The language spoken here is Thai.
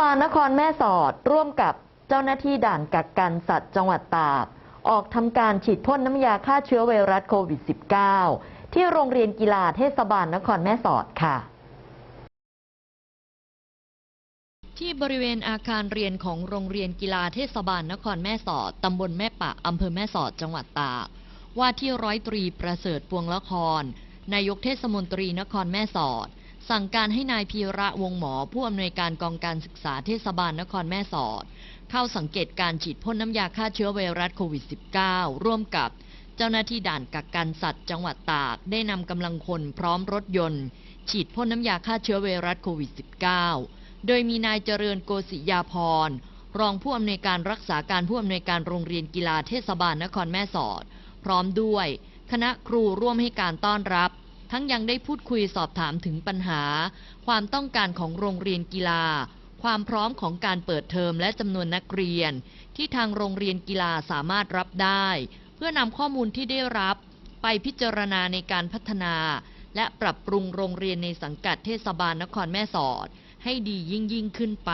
บาลนครแม่สอดร่วมกับเจ้าหน้าที่ด่านกักกันสัตว์จังหวัดตาก ออกทำการฉีดพ่นน้ำยาฆ่าเชื้อไวรัสโควิด -19 ที่โรงเรียนกีฬาเทศบาลนครแม่สอดค่ะที่บริเวณอาคารเรียนของโรงเรียนกีฬาเทศบาลนครแม่สอด ตำบลแม่ปะ อำเภอแม่สอด จังหวัดตาก ว่าที่ร้อยตรีประเสริฐปวงละคร นายกเทศมนตรีนครแม่สอด สั่งการให้นายพีระวงหมอ ผู้อำนวยการกองการศึกษาเทศบาลนครแม่สอด เข้าสังเกตการฉีดพ่นน้ำยาฆ่าเชื้อไวรัสโควิด -19 ร่วมกับเจ้าหน้าที่ด่านกักกันสัตว์จังหวัดตาก ได้นำกำลังคนพร้อมรถยนต์ ฉีดพ่นน้ำยาฆ่าเชื้อไวรัสโควิด -19 โดยมีนายเจริญโกศิยาพรรองผู้อำนวยการรักษาการผู้อำนวยการโรงเรียนกีฬาเทศบาลนครแม่สอด พร้อมด้วย คณะครูร่วมให้การต้อนรับ ทั้งยังได้พูดคุยสอบถามถึงปัญหา ความต้องการของโรงเรียนกีฬา ความพร้อมของการเปิดเทอมและจำนวนนักเรียน ที่ทางโรงเรียนกีฬาสามารถรับได้ เพื่อนำข้อมูลที่ได้รับ ไปพิจารณาในการพัฒนา และปรับปรุงโรงเรียนในสังกัดเทศบาลนครแม่สอด ให้ดียิ่งยิ่งขึ้นไป